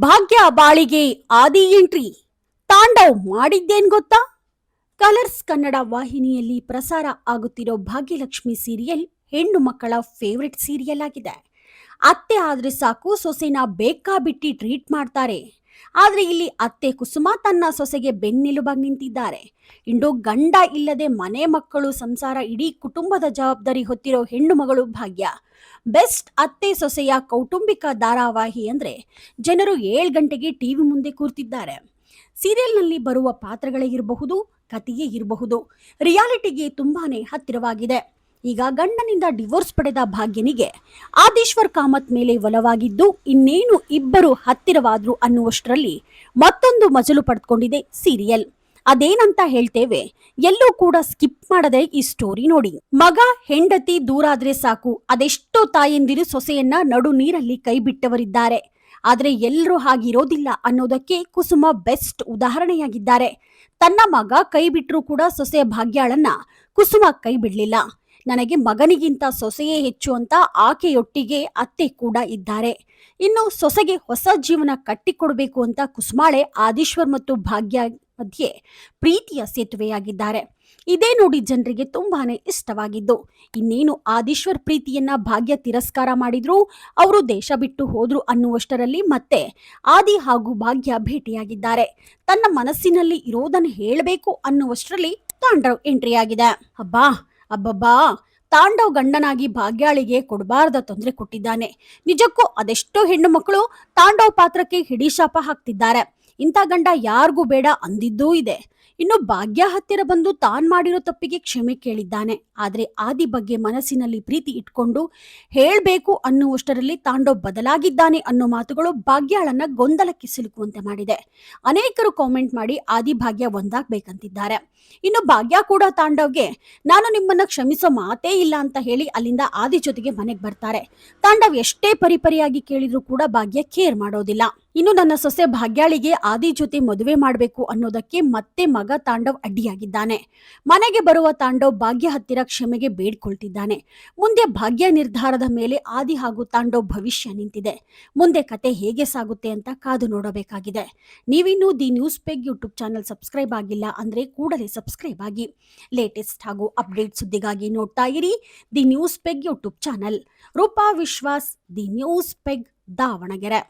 ಭಾಗ್ಯ ಬಾಳಿಗೆ ಆದಿ ಎಂಟ್ರಿ. ತಾಂಡವ್ ಮಾಡಿದ್ದೇನ್ ಗೊತ್ತಾ? ಕಲರ್ಸ್ ಕನ್ನಡ ವಾಹಿನಿಯಲ್ಲಿ ಪ್ರಸಾರ ಆಗುತ್ತಿರೋ ಭಾಗ್ಯಲಕ್ಷ್ಮಿ ಸೀರಿಯಲ್ ಹೆಣ್ಣು ಮಕ್ಕಳ ಫೇವ್ರೆಟ್ ಸೀರಿಯಲ್ ಆಗಿದೆ. ಅತ್ತೆ ಆದ್ರೆ ಸಾಕು, ಸೊಸೆನ ಬೇಕಾಬಿಟ್ಟಿ ಟ್ರೀಟ್ ಮಾಡ್ತಾರೆ. ಆದ್ರೆ ಇಲ್ಲಿ ಅತ್ತೆ ಕುಸುಮ ತನ್ನ ಸೊಸೆಗೆ ಬೆನ್ನೆಲುಬಾಗಿ ನಿಂತಿದ್ದಾರೆ. ಇಂಡು ಗಂಡ ಇಲ್ಲದೆ ಮನೆ ಮಕ್ಕಳು, ಸಂಸಾರ ಇಡೀ ಕುಟುಂಬದ ಜವಾಬ್ದಾರಿ ಹೊತ್ತಿರೋ ಹೆಣ್ಣು ಮಗಳು ಭಾಗ್ಯ. ಬೆಸ್ಟ್ ಅತ್ತೆ ಸೊಸೆಯ ಕೌಟುಂಬಿಕ ಧಾರಾವಾಹಿ ಅಂದ್ರೆ ಜನರು ಏಳು ಗಂಟೆಗೆ ಟಿವಿ ಮುಂದೆ ಕೂರ್ತಿದ್ದಾರೆ. ಸೀರಿಯಲ್ನಲ್ಲಿ ಬರುವ ಪಾತ್ರಗಳೇ ಇರಬಹುದು, ಕಥೆಯೇ ಇರಬಹುದು. ರಿಯಾಲಿಟಿಗೆ ತುಂಬಾನೇ ಹತ್ತಿರವಾಗಿದೆ. ಈಗ ಗಂಡನಿಂದ ಡಿವೋರ್ಸ್ ಪಡೆದ ಭಾಗ್ಯನಿಗೆ ಆದೇಶ್ವರ್ ಕಾಮತ್ ಮೇಲೆ ಒಲವಾಗಿದ್ದು, ಇನ್ನೇನು ಇಬ್ಬರು ಹತ್ತಿರವಾದ್ರು ಅನ್ನುವಷ್ಟರಲ್ಲಿ ಮತ್ತೊಂದು ಮಜಲು ಪಡೆದುಕೊಂಡಿದೆ ಸೀರಿಯಲ್. ಅದೇನಂತ ಹೇಳ್ತೇವೆ, ಎಲ್ಲೂ ಕೂಡ ಸ್ಕಿಪ್ ಮಾಡದೆ ಈ ಸ್ಟೋರಿ ನೋಡಿ. ಮಗ, ಹೆಂಡತಿ ದೂರಾದ್ರೆ ಸಾಕು. ಅದೆಷ್ಟೋ ತಾಯಂದಿರು ಸೊಸೆಯನ್ನ ನಡು ನೀರಲ್ಲಿ ಕೈ ಬಿಟ್ಟವರಿದ್ದಾರೆ ಆದ್ರೆ ಎಲ್ಲರೂ ಹಾಗಿರೋದಿಲ್ಲ ಅನ್ನೋದಕ್ಕೆ ಕುಸುಮ ಬೆಸ್ಟ್ ಉದಾಹರಣೆಯಾಗಿದ್ದಾರೆ. ತನ್ನ ಮಗ ಕೈ ಬಿಟ್ಟರೂ ಕೂಡ ಸೊಸೆಯ ಭಾಗ್ಯಾಳನ್ನ ಕುಸುಮ ಕೈ ಬಿಡ್ಲಿಲ್ಲ ನನಗೆ ಮಗನಿಗಿಂತ ಸೊಸೆಯೇ ಹೆಚ್ಚು ಅಂತ ಆಕೆಯೊಟ್ಟಿಗೆ ಅತ್ತೆ ಕೂಡ ಇದ್ದಾರೆ. ಇನ್ನು ಸೊಸೆಗೆ ಹೊಸ ಜೀವನ ಕಟ್ಟಿಕೊಡಬೇಕು ಅಂತ ಕುಸುಮಾಳೆ, ಆದೀಶ್ವರ್ ಮತ್ತು ಭಾಗ್ಯ ಮಧ್ಯೆ ಪ್ರೀತಿಯ ಸೇತುವೆಯಾಗಿದ್ದಾರೆ. ಇದೇ ನೋಡಿ ಜನರಿಗೆ ತುಂಬಾನೇ ಇಷ್ಟವಾಗಿದ್ದು. ಇನ್ನೇನು ಆದೀಶ್ವರ್ ಪ್ರೀತಿಯನ್ನ ಭಾಗ್ಯ ತಿರಸ್ಕಾರ ಮಾಡಿದ್ರು, ಅವರು ದೇಶ ಬಿಟ್ಟು ಹೋದ್ರು ಅನ್ನುವಷ್ಟರಲ್ಲಿ ಮತ್ತೆ ಆದಿ ಹಾಗೂ ಭಾಗ್ಯ ಭೇಟಿಯಾಗಿದ್ದಾರೆ. ತನ್ನ ಮನಸ್ಸಿನಲ್ಲಿ ಇರೋದನ್ನು ಹೇಳಬೇಕು ಅನ್ನುವಷ್ಟರಲ್ಲಿ ತಾಂಡವ್ ಎಂಟ್ರಿ ಆಗಿದೆ ಅಬ್ಬಾ! ಅಬ್ಬಬ್ಬಾ, ತಾಂಡವ್ ಗಂಡನಾಗಿ ಭಾಗ್ಯಾಳಿಗೆ ಕೊಡಬಾರದ ತೊಂದರೆ ಕೊಟ್ಟಿದ್ದಾನೆ. ನಿಜಕ್ಕೂ ಅದೆಷ್ಟೋ ಹೆಣ್ಣು ಮಕ್ಕಳು ತಾಂಡವ್ ಪಾತ್ರಕ್ಕೆ ಹಿಡಿಶಾಪ ಹಾಕ್ತಿದ್ದಾರೆ. ಇಂಥ ಗಂಡ ಯಾರಿಗೂ ಬೇಡ ಅಂದಿದ್ದೂ ಇದೆ. ಇನ್ನು ಭಾಗ್ಯ ಹತ್ತಿರ ಬಂದು ತಾನ್ ಮಾಡಿರೋ ತಪ್ಪಿಗೆ ಕ್ಷಮೆ ಕೇಳಿದ್ದಾನೆ. ಆದ್ರೆ ಆದಿ ಬಗ್ಗೆ ಮನಸ್ಸಿನಲ್ಲಿ ಪ್ರೀತಿ ಇಟ್ಕೊಂಡು ಹೇಳಬೇಕು ಅನ್ನುವಷ್ಟರಲ್ಲಿ ತಾಂಡವ್ ಬದಲಾಗಿದ್ದಾನೆ ಅನ್ನೋ ಮಾತುಗಳು ಭಾಗ್ಯಾಳನ್ನ ಗೊಂದಲಕ್ಕೆ ಸಿಲುಕುವಂತೆ ಮಾಡಿದೆ. ಅನೇಕರು ಕಾಮೆಂಟ್ ಮಾಡಿ ಆದಿ ಭಾಗ್ಯ ಒಂದಾಗಬೇಕಂತಿದ್ದಾರೆ. ಇನ್ನು ಭಾಗ್ಯ ಕೂಡ ತಾಂಡವ್ಗೆ, ನಾನು ನಿಮ್ಮನ್ನ ಕ್ಷಮಿಸೋ ಮಾತೇ ಇಲ್ಲ ಅಂತ ಹೇಳಿ ಅಲ್ಲಿಂದ ಆದಿ ಜೊತೆಗೆ ಮನೆಗೆ ಬರ್ತಾರೆ. ತಾಂಡವ್ ಎಷ್ಟೇ ಪರಿಪರಿಯಾಗಿ ಕೇಳಿದ್ರು ಕೂಡ ಭಾಗ್ಯ ಕೇರ್ ಮಾಡೋದಿಲ್ಲ. ಇನ್ನು ನನ್ನ ಸೊಸೆ ಭಾಗ್ಯಾಳಿಗೆ ಆದಿ ಜೊತೆ ಮದುವೆ ಮಾಡಬೇಕು ಅನ್ನೋದಕ್ಕೆ ಮತ್ತೆ ಮಗ ತಾಂಡವ್ ಅಡ್ಡಿಯಾಗಿದ್ದಾನೆ. ಮನೆಗೆ ಬರುವ ತಾಂಡವ್ ಭಾಗ್ಯ ಹತ್ತಿರ ಕ್ಷಮೆಗೆ ಬೇಡ್ಕೊಳ್ತಿದ್ದಾನೆ. ಮುಂದೆ ಭಾಗ್ಯ ನಿರ್ಧಾರದ ಮೇಲೆ ಆದಿ ಹಾಗೂ ತಾಂಡೋ ಭವಿಷ್ಯ ನಿಂತಿದೆ. ಮುಂದೆ ಕತೆ ಹೇಗೆ ಸಾಗುತ್ತೆ ಅಂತ ಕಾದು ನೋಡಬೇಕಾಗಿದೆ. ನೀವಿನ್ನೂ the news peg YouTube channel subscribe ಆಗಿಲ್ಲ ಅಂದರೆ ಕೂಡಲೇ ಸಬ್ಸ್ಕ್ರೈಬ್ ಆಗಿ. ಲೇಟೆಸ್ಟ್ ಹಾಗೂ ಅಪ್ಡೇಟ್ ಸುದ್ದಿಗಾಗಿ ನೋಡ್ತಾ ಇರಿ the news peg YouTube channel. Roopa Vishwas, the news peg, Davanagere.